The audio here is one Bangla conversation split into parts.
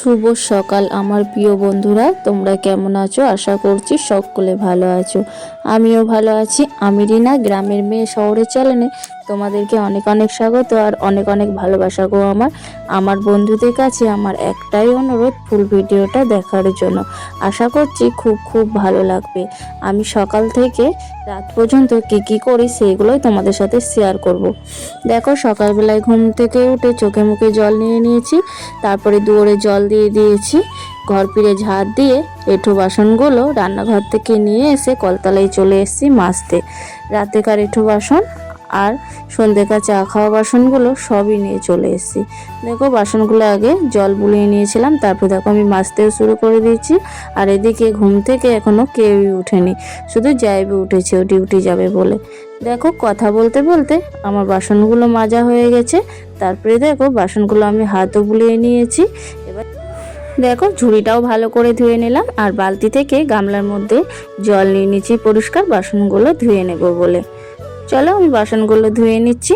শুভ সকাল আমার প্রিয় বন্ধুরা তোমরা কেমন আছো? আশা করছি সকলে ভালো আছো। আমিও ভালো আছি। আমি রিনা, গ্রামের মেয়ে শহরের চ্যানেলে তোমাদেরকে অনেক অনেক স্বাগত আর অনেক অনেক ভালোবাসা গো আমার। আমার বন্ধুদের কাছে আমার একটাই অনুরোধ, ফুল ভিডিওটা দেখার জন্য। আশা করছি খুব খুব ভালো লাগবে। আমি সকাল থেকে রাত পর্যন্ত কী কী করি সেইগুলোই তোমাদের সাথে শেয়ার করব। দেখো, সকালবেলায় ঘুম থেকে উঠে চোখে মুখে জল নিয়ে নিয়েছি। তারপরে দুয়ারে জল দিয়ে দিয়েছি। ঘর ফিরে ঝাড় দিয়ে এঁঠো বাসনগুলো রান্নাঘর থেকে নিয়ে এসে কলতলায় চলে এসেছি মাজতে। রাতেকার এঁঠো বাসন আর সন্ধ্যেকার চা খাওয়া বাসনগুলো সবই নিয়ে চলে এসেছি। দেখো, বাসনগুলো আগে জল বুলিয়ে নিয়েছিলাম, তারপর দেখো আমি মাজতেও শুরু করে দিয়েছি আর এদিকে ঘুম থেকে এখনও কেউই উঠেনি, শুধু যাইবে উঠেছে, ও ডিউটি যাবে বলে। দেখো, কথা বলতে বলতে আমার বাসনগুলো মাজা হয়ে গেছে, তারপরে দেখো বাসনগুলো আমি হাতও বুলিয়ে নিয়েছি। এবার দেখো, ঝুড়িটাও ভালো করে ধুয়ে নিলাম আর বালতি থেকে গামলার মধ্যে জল নিয়ে নিচ্ছি, পরিষ্কার বাসনগুলো ধুয়ে নেব বলে। চলো, আমি বাসনগুলো ধুয়ে নিচ্ছি।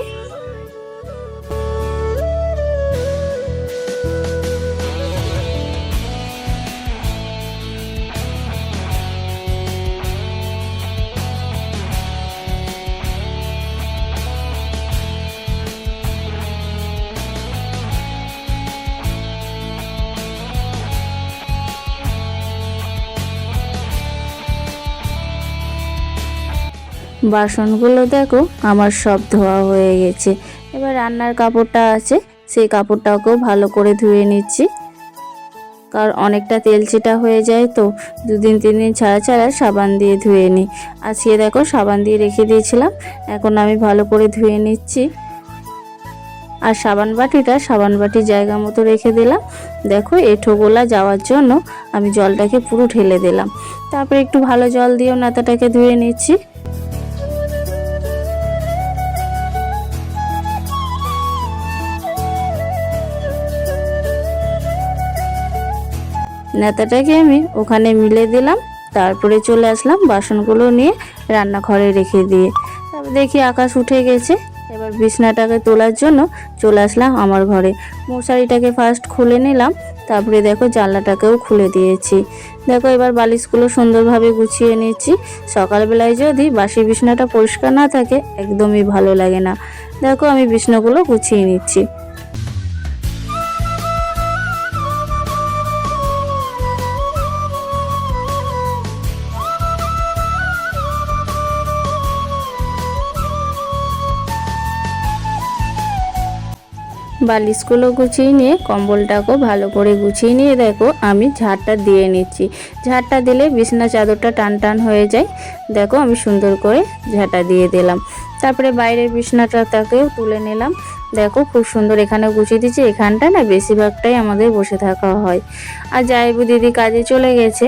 বাসনগুলো দেখো, আমার সব ধোয়া হয়ে গেছে। এবার রান্নার কাপড়টা আছে, সেই কাপড়টাকেও ভালো করে ধুয়ে নিচ্ছি। কারণ অনেকটা তেল চিটা হয়ে যায় তো, দুদিন তিন দিন ছাড়া ছাড়া সাবান দিয়ে ধুয়ে নিই। আজকে দেখো সাবান দিয়ে রেখে দিয়েছিলাম, এখন আমি ভালো করে ধুয়ে নিচ্ছি। আর সাবান বাটিটা, সাবান বাটির জায়গা মতো রেখে দিলাম। দেখো এঁঠোগোলা যাওয়ার জন্য আমি জলটাকে পুরো ঢেলে দিলাম। তারপরে একটু ভালো জল দিয়েও নাতাটাকে ধুয়ে নিচ্ছি। নেতাটাকে আমি ওখানে মিলে দিলাম, তারপরে চলে আসলাম বাসনগুলো নিয়ে রান্নাঘরে রেখে দিয়ে। তারপর দেখি আকাশ উঠে গেছে, এবার বিছনাটাকে তোলার জন্য চলে আসলাম আমার ঘরে। মশারিটাকে ফার্স্ট খুলে নিলাম, তারপরে দেখো জানলাটাকেও খুলে দিয়েছি। দেখো এবার বালিশগুলো সুন্দরভাবে গুছিয়ে নিচ্ছি সকালবেলায় যদি বাসি বিছনাটা পরিষ্কার না থাকে, একদমই ভালো লাগে না। দেখো আমি বিছনাগুলো গুছিয়ে নিচ্ছি। বালিশগুলো গুছিয়ে নিয়ে কম্বলটাকেও ভালো করে গুছিয়ে নিয়ে দেখো আমি ঝাড়টা দিয়ে নিচ্ছি। ঝাড়টা দিলে বিছনা চাদরটা টান টান হয়ে যায়। দেখো আমি সুন্দর করে ঝাঁটা দিয়ে দিলাম। তারপরে বাইরের বিছনাটাকেও তুলে নিলাম। দেখো খুব সুন্দর এখানে গুছিয়ে দিচ্ছি, এখানটা না বেশিরভাগটাই আমাদের বসে থাকা হয়। আর যাইবু দিদি কাজে চলে গেছে,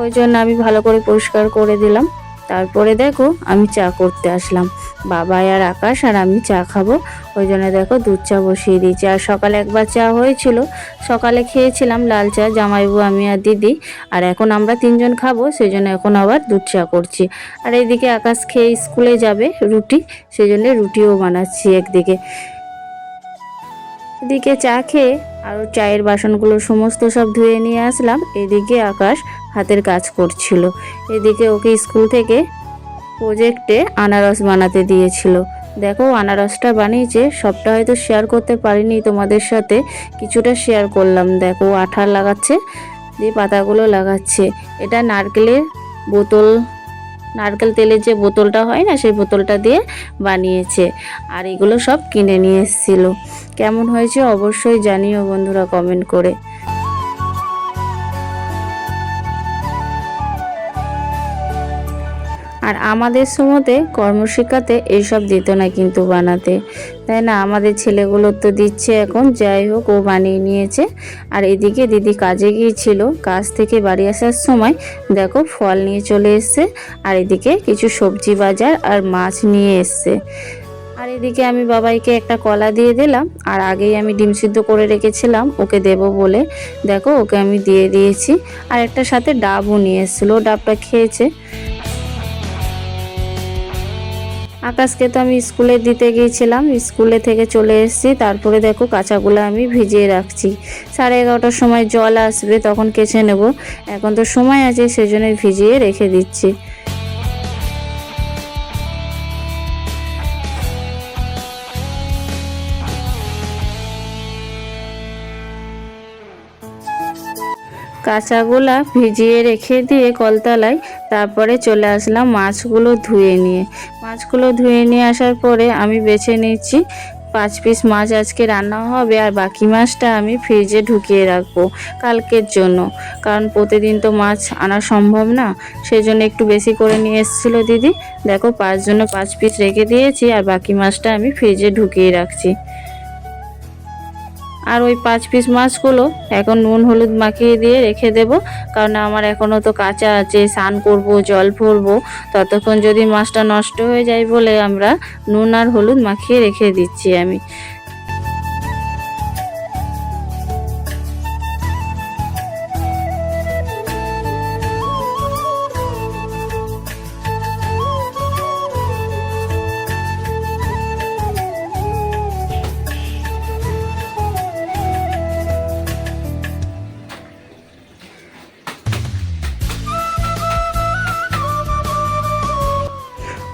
ওই জন্য আমি ভালো করে পরিষ্কার করে দিলাম। তারপরে দেখো আমি চা করতে আসলাম। বাবা আর আকাশ আর আমি চা খাব। ওই জন্য দেখো দুধ চা বসিয়ে দিয়েছি। আর সকালে একবার চা হয়েছিল। সকালে খেয়েছিলাম লাল চা, জামাইবু, আমি আর দিদি। আর এখন আমরা তিনজন খাব সেই জন্য এখন আবার দুধ চা করছি। আর এইদিকে আকাশ খেয়ে স্কুলে যাবে রুটি সেই জন্য রুটিও বানাচ্ছি একদিকে। এদিকে চা খেয়ে আরও চায়ের বাসনগুলো সমস্ত সব ধুয়ে নিয়ে আসলাম। এদিকে আকাশ হাতের কাজ করছিল। এদিকে ওকে স্কুল থেকে প্রজেক্টে আনারস বানাতে দিয়েছিল। দেখো, আনারসটা বানিয়েছে, সবটা হয়তো শেয়ার করতে পারিনি তোমাদের সাথে। কিছুটা শেয়ার করলাম। দেখো আঠা লাগাচ্ছে, দিয়ে পাতাগুলো লাগাচ্ছে। এটা নারকেলের বোতল, নারকেল তেলের যে বোতলটা হয় না, সেই বোতলটা দিয়ে বানিয়েছে। আর এগুলো সব কিনে নিয়ে এসেছিল। কেমন হয়েছে অবশ্যই জানিও বন্ধুরা কমেন্ট করে। আর আমাদের সময়তে কর্মশিক্ষাতে এইসব দিত না কিন্তু বানাতে। তাই না? আমাদের ছেলেগুলোর তো দিচ্ছে এখন, যাই হোক, ও বানিয়ে নিয়েছে। আর এদিকে দিদি কাজে গিয়েছিল, কাজ থেকে বাড়ি আসার সময় দেখো ফল নিয়ে চলে এসছে, আর এদিকে কিছু সবজি বাজার আর মাছ নিয়ে এসছে। আর এদিকে আমি বাবাইকে একটা কলা দিয়ে দিলাম, আর আগেই আমি ডিম সিদ্ধ করে রেখেছিলাম, ওকে দেব বলে। দেখো, ওকে আমি দিয়ে দিয়েছি। আর একটা সাথে ডাবও নিয়ে এসেছিল ডাবটা খেয়েছে। আকাশকে তো আমি স্কুলে দিতে গিয়েছিলাম, স্কুলে থেকে চলে এসেছি। তারপরে দেখো কাঁচাগুলো আমি ভিজিয়ে রাখছি। সাড়ে এগারোটার সময় জল আসবে, তখন কেচে নেব। এখন তো সময় আছে, সেজন্য ভিজিয়ে রেখে দিচ্ছি। কাঁচাগুলা ভিজিয়ে রেখে দিয়ে কলতলায় তারপরে চলে আসলাম মাছগুলো ধুয়ে নিয়ে। মাছগুলো ধুয়ে নিয়ে আসার পরে আমি বেছে নিচ্ছি পাঁচ পিস মাছ আজকে রান্না হবে আর বাকি মাছটা আমি ফ্রিজে ঢুকিয়ে রাখব কালকের জন্য। কারণ প্রতিদিন তো মাছ আনা সম্ভব না সেই জন্য একটু বেশি করে নিয়ে এসেছিল দিদি। দেখো পাঁচ পাঁচ পিস রেখে দিয়েছি আর বাকি মাছটা আমি ফ্রিজে ঢুকিয়ে রাখছি। আর ওই পাঁচ পিস মাছগুলো এখন নুন হলুদ মাখিয়ে দিয়ে রেখে দেব। কারণ আমার এখনও তো কাঁচা আছে, স্নান করব, জল ভরবো, ততক্ষণ যদি মাছটা নষ্ট হয়ে যায় বলে আমরা নুন আর হলুদ মাখিয়ে রেখে দিচ্ছি আমি।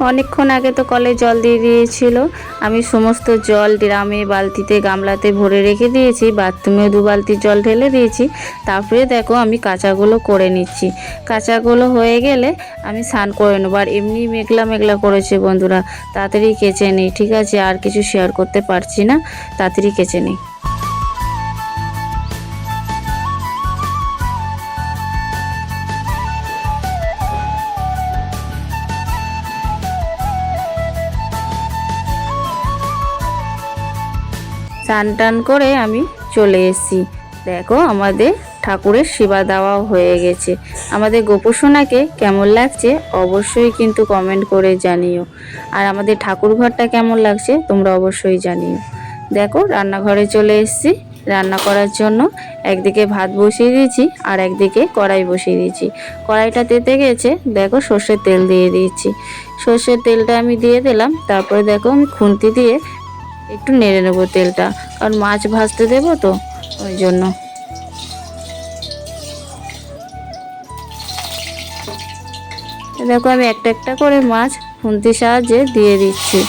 অনেকক্ষণ আগে তো কলে জল দিয়ে দিয়েছিল। আমি সমস্ত জল ড্রামে, বালতিতে, গামলাতে ভরে রেখে দিয়েছি। বাথরুমেও দু বালতি জল ঢেলে দিয়েছি। তারপরে দেখো আমি কাঁচাগুলো করে নিচ্ছি। কাঁচাগুলো হয়ে গেলে আমি স্নান করে নেব। আর এমনি মেঘলা মেঘলা করেছে বন্ধুরা। তাড়াতাড়ি কেচে নিই, ঠিক আছে? আর কিছু শেয়ার করতে পারছি না। তাড়াতাড়ি কেচে নিই। স্নান টান করে আমি চলে এসেছি। দেখো, আমাদের ঠাকুরের সেবা দেওয়াও হয়ে গেছে। আমাদের গোপসোনাকে কেমন লাগছে অবশ্যই কিন্তু কমেন্ট করে জানিও। আর আমাদের ঠাকুর ঘরটা কেমন লাগছে তোমরা অবশ্যই জানিও। দেখো, রান্নাঘরে চলে এসেছি। রান্না করার জন্য একদিকে ভাত বসিয়ে দিয়েছি আর একদিকে কড়াই বসিয়ে দিয়েছি। কড়াইটা তেতে গেছে, দেখো সর্ষের তেল দিয়ে দিয়েছি। সর্ষের তেলটা আমি দিয়ে দিলাম, তারপরে দেখো আমি খুন্তি দিয়ে একটু নেড়ে নেব তেলটা, কারণ মাছ ভাজতে দেবো তো, ওই জন্য। দেখো আমি একটা একটা করে মাছ খুন্তির সাহায্যে দিয়ে দিচ্ছি।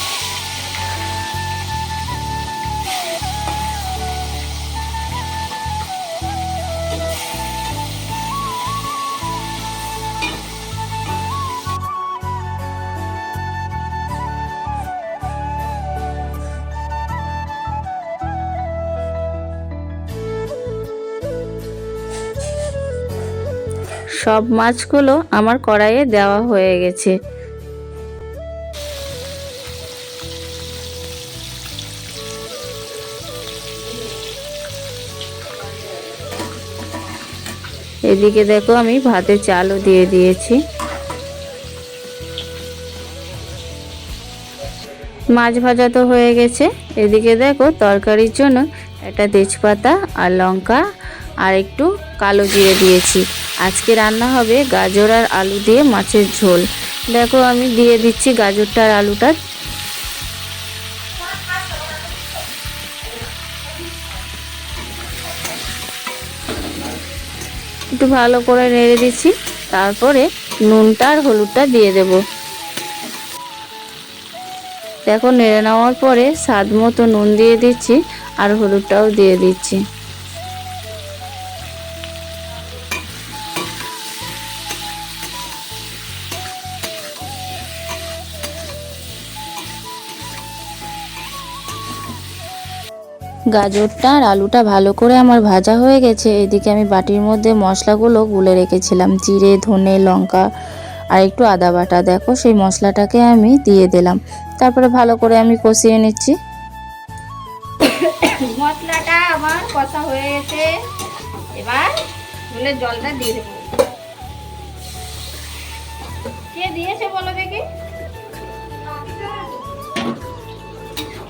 সব মাছগুলো আমার কড়াইয়ে দেওয়া হয়ে গেছে। এদিকে দেখো আমি ভাতে চালও দিয়ে দিয়েছি। মাছ ভাজা তো হয়ে গেছে। এদিকে দেখো তরকারির জন্য একটা তেজপাতা আর লঙ্কা আর একটু কালো জিরে দিয়েছি। আজকে রান্না হবে গাজর আর আলু দিয়ে মাছের ঝোল। দেখো আমি দিয়ে দিচ্ছি গাজরটা আর আলুটা। একটু ভালো করে নেড়ে দিচ্ছি, তারপরে নুনটা আর হলুদটা দিয়ে দেব। দেখো নেড়ে নেওয়ার পরে স্বাদ মতো নুন দিয়ে দিচ্ছি আর হলুদটাও দিয়ে দিচ্ছি। গাজরটা আর আলুটা ভালো করে আমার ভাজা হয়ে গেছে। এদিকে আমি বাটির মধ্যে মশলাগুলো গুলে রেখেছিলাম। জিরে, ধনে, লঙ্কা আর একটু আদা বাটা। দেখো, সেই মশলাটাকে আমি দিয়ে দিলাম। তারপরে ভালো করে আমি কষিয়ে নিচ্ছি। মশলাটা আমার কষা হয়ে গেছে। এবার ঝোলের জলটা দিয়ে দেবো। কে দিয়েছে বলো দেখি?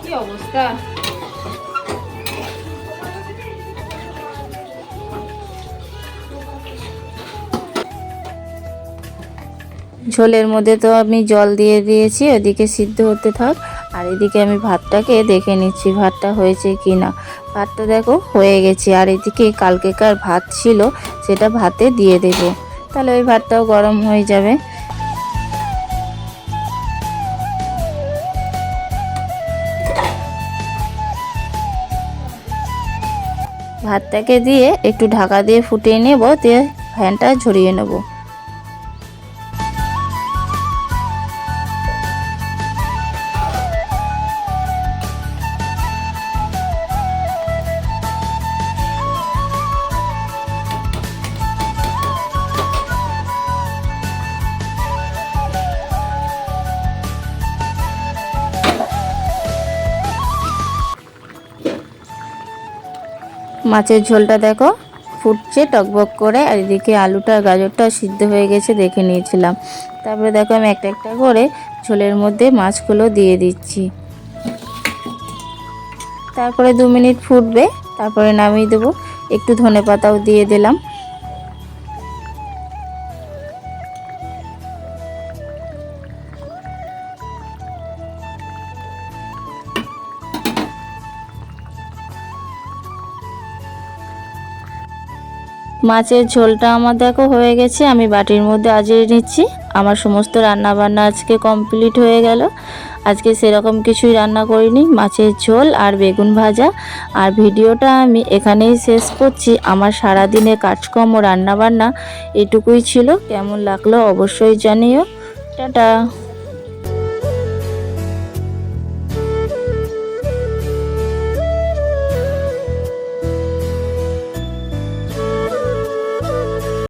কি অবস্থা? ঝোলের মধ্যে তো আমি জল দিয়ে দিয়েছি ওদিকে সিদ্ধ হতে থাক। আর এদিকে আমি ভাতটাকে দেখে নিচ্ছি, ভাতটা হয়েছে কি না ভাতটা দেখো, হয়ে গেছে। আর এদিকে কালকেকার ভাত ছিল, সেটা ভাতে দিয়ে দেব। তাহলে ওই ভাতটাও গরম হয়ে যাবে। ভাতটাকে দিয়ে একটু ঢাকা দিয়ে ফুটিয়ে নেব, দিয়ে ফ্যানটা ঝরিয়ে নেব। মাছের ঝোলটা দেখো। ফুটছে টকবক করে, আর এদিকে আলুটা, গাজরটা সিদ্ধ হয়ে গেছে দেখে নিয়েছিলাম। তারপরে দেখো আমি একটা একটা করে ঝোলের মধ্যে মাছগুলো দিয়ে দিচ্ছি। তারপরে দু মিনিট ফুটবে, তারপরে নামিয়ে দেবো। একটু ধনে পাতাও দিয়ে দিলাম। মাছের ঝোলটা আমার দেখো হয়ে গেছে, আমি বাটির মধ্যে আজিয়ে নিচ্ছি। আমার সমস্ত রান্না বান্না আজকে কমপ্লিট হয়ে গেল। আজকে সেরকম কিছুই রান্না করিনি, মাছের ঝোল আর বেগুন ভাজা। আর ভিডিওটা আমি এখানেই শেষ করছি। আমার সারাদিনের কাজকর্ম রান্না বান্না এটুকুই ছিল। কেমন লাগল অবশ্যই জানিও। টাটা।